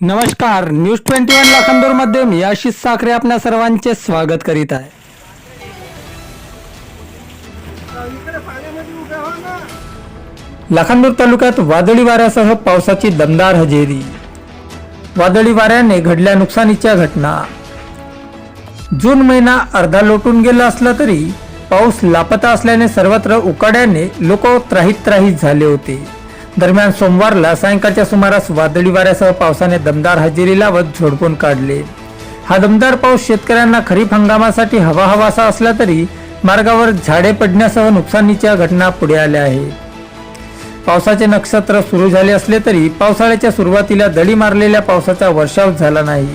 नमस्कार news twenty one लाखांदूरमध्ये मी आशिष साखरे आपल्या सर्वांचे स्वागत करीत आहे. लाखांदूर तालुक्यात वादळी वाऱ्यासह पावसाची दमदार हजेरी. वादळी वाऱ्याने घडल्या नुकसानीच्या घटना. जून महिना अर्धा लोटून गेला असला तरी पाऊस लापता असल्याने सर्वत्र उकाड्याने लोक त्राहीत त्राहीत झाले होते. दरम्यान सोमवारला सायंकाळच्या सुमारास वादळी वाऱ्यासह पावसाने दमदार हजेरी लावत झोडपून काढले. हा दमदार पाऊस शेतकऱ्यांना खरीप हंगामासाठी हवा हवासा असला तरी मार्गावर झाडे पडण्यासह नुकसानीच्या घटना पुढे आल्या आहेत. पावसाचे नक्षत्र सुरू झाले असले तरी पावसाळ्याच्या सुरुवातीला दडी मारलेल्या पावसाचा वर्षाव झाला नाही.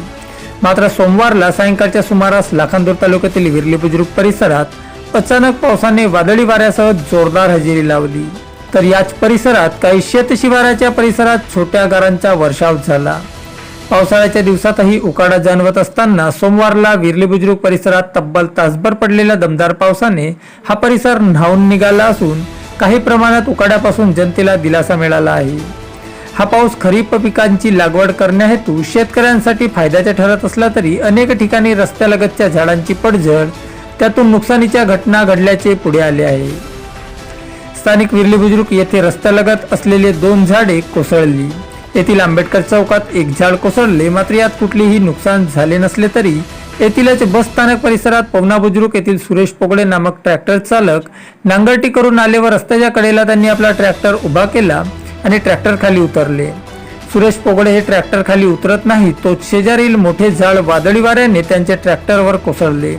मात्र सोमवारला सायंकाळच्या सुमारास लाखांदूर तालुक्यातील विरली बुजुर्ग परिसरात अचानक पावसाने वादळी वाऱ्यासह जोरदार हजेरी लावली. तर याच परिसरात काही शेतशिवाराच्या परिसरात छोट्या गारांचा वर्षाव झाला. पावसाळ्याच्या दिवसातही उकाडा जाणवत असताना सोमवारला विरली बुजुर्ग परिसरात तब्बल तासभर पडलेल्या दमदार पावसाने हा परिसर न्हावून निघाला असून काही प्रमाणात उकाड्यापासून जनतेला दिलासा मिळाला आहे. हा पाऊस खरीप पिकांची लागवड करण्याहेतू शेतकऱ्यांसाठी फायद्याचा ठरत असला तरी अनेक ठिकाणी रस्त्यालगतच्या झाडांची पडझड त्यातून नुकसानीच्या घटना घडल्याचे पुढे आले आहे. स्थानिक विरली बुजुर्ग येथे रस्त्यालगत असलेले दोन झाडे कोसळली. येथील आंबेडकर चौकात एक झाड कोसळले मात्र यात कुठलेही नुकसान झाले नसले तरी येथीलच बस स्थानक परिसरात पवना बुजुर्ग येथील सुरेश पोगळे नामक ट्रॅक्टर चालक नांगरटी करून आले व रस्त्याच्या कडेला त्यांनी आपला ट्रॅक्टर उभा केला आणि ट्रॅक्टर खाली उतरले. सुरेश पोगळे हे ट्रॅक्टर खाली उतरत नाही तो शेजारील मोठे झाड वादळी वाऱ्याने त्यांच्या ट्रॅक्टरवर कोसळले.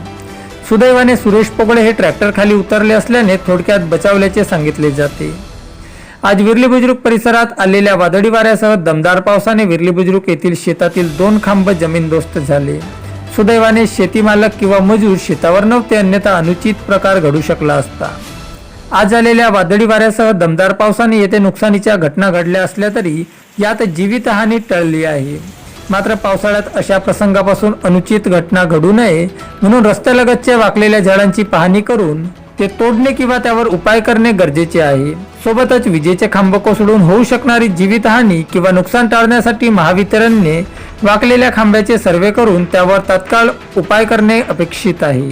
सुदैवाने सुरेश पोगळे हे ट्रॅक्टर खाली उतरले असल्याने थोडक्यात बचावल्याचे सांगितले जाते. आज विरली बुजुर्ग परिसरात आलेल्या वादळी वाऱ्यासह दमदार पावसाने विरली बुजुर्ग येथील शेतातील दोन खांब जमीनदोस्त झाले. सुदैवाने शेतीमालक किंवा मजूर शेतावर नव्हते अन्यथा अनुचित प्रकार घडू शकला असता. आज आलेल्या वादळी वाऱ्यासह दमदार पावसाने येथे नुकसानीच्या घटना घडल्या असल्या तरी यात जीवितहानी टळली आहे. मात्र पावसाळ्यात अशा प्रसंगापासून अनुचित घटना घडू नये म्हणून रस्त्यालगतच्या वाकलेल्या झाडांची पाहणी करून ते तोडणे किंवा त्यावर उपाय करणे गरजेचे आहे. सोबतच विजेचे खांब कोसळून होऊ शकणारी जीवितहानी किंवा नुकसान टाळण्यासाठी महावितरणने वाकलेल्या खांब्याचे सर्वे करून त्यावर तात्काळ उपाय करणे अपेक्षित आहे.